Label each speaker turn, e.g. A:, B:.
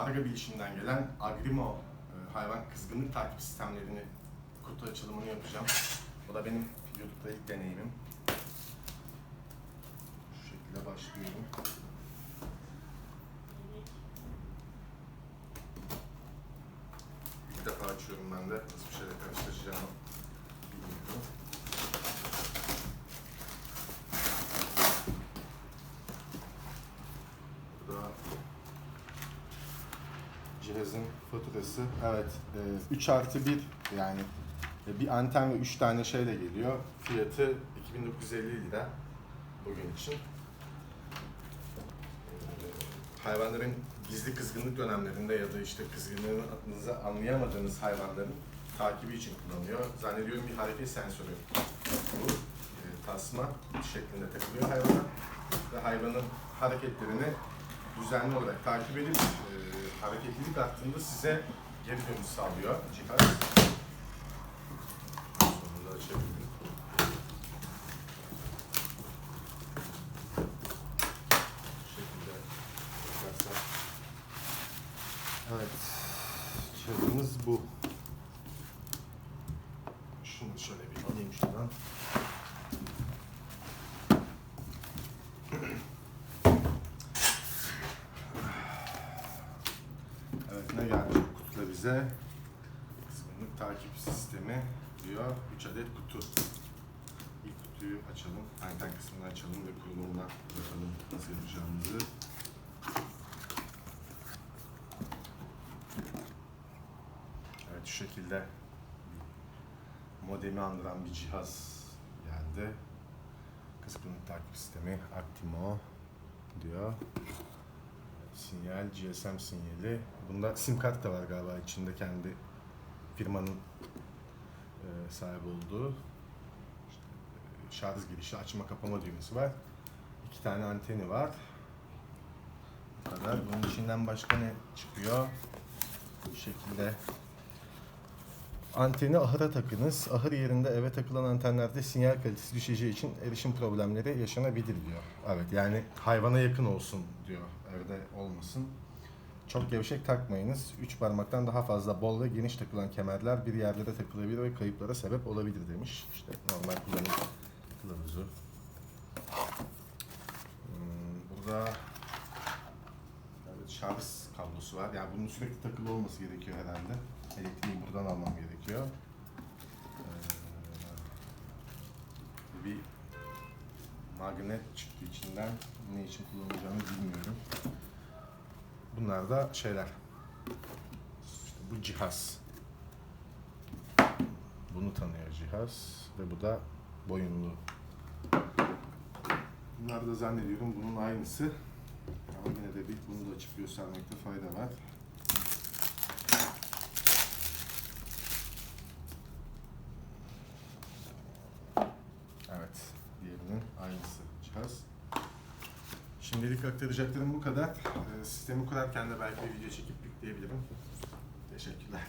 A: Arga bilişimden gelen Agrimo e, hayvan kızgınlık takip sistemlerini kutu açılımını yapacağım. O da benim YouTube'da ilk deneyimim. Şu şekilde başlıyorum. İlk defa açıyorum ben de. Nasıl bir şeyle karşılaşacağımı bilmiyorum. Bu da cihazın faturası. Evet, 3 artı 1 yani e, bir anten ve 3 tane şeyle geliyor. Fiyatı 2950 lira bugün için. E, Hayvanların gizli kızgınlık dönemlerinde ya da işte kızgınlığınızı anlayamadığınız hayvanların takibi için kullanılıyor. Zannediyorum bir hareket sensörü. Bu e, tasma şeklinde takılıyor hayvana ve hayvanın hareketlerini düzenli olarak takip edip e, hareketlilik arttığında size geri dönüş sağlıyor cihaz. Sonunda açabildim. Bu şekilde bakarsak. Evet, cihazımız bu. Şunu şöyle bir alayım şuradan. Evet ne gelmiş bu kutuda bize? Kısmınlık takip sistemi diyor. 3 adet kutu. İlk kutuyu açalım. Anten kısmını açalım ve kurulumuna bakalım nasıl yapacağımızı. Evet şu şekilde modemi andıran bir cihaz geldi. Kısmınlık takip sistemi Actimo diyor sinyal, GSM sinyali. Bunda sim kart da var galiba içinde kendi firmanın e, sahip olduğu. İşte, e, şarj girişi, açma kapama düğmesi var. İki tane anteni var. Bu kadar. Bunun içinden başka ne çıkıyor? Bu şekilde Anteni ahıra takınız. Ahır yerinde eve takılan antenlerde sinyal kalitesi düşeceği için erişim problemleri yaşanabilir diyor. Evet yani hayvana yakın olsun diyor. Evde olmasın. Çok gevşek takmayınız. Üç parmaktan daha fazla bol ve geniş takılan kemerler bir yerlere takılabilir ve kayıplara sebep olabilir demiş. İşte normal kullanım kılavuzu. Hmm, burada evet, şarj kablosu var. Yani bunun sürekli takılı olması gerekiyor herhalde. Elektriği buradan almam gerekiyor. Ee, bir magnet çıktı içinden. Ne için kullanılacağını bilmiyorum. Bunlar da şeyler. İşte bu cihaz. Bunu tanıyor cihaz ve bu da boyunlu. Bunlar da zannediyorum bunun aynısı. Ama yine de bir bunu da açıp göstermekte fayda var. Evet, diğerinin aynısı cihaz. Şimdilik aktaracaklarım bu kadar. Ee, Sistemi kurarken de belki bir video çekip yükleyebilirim. Teşekkürler.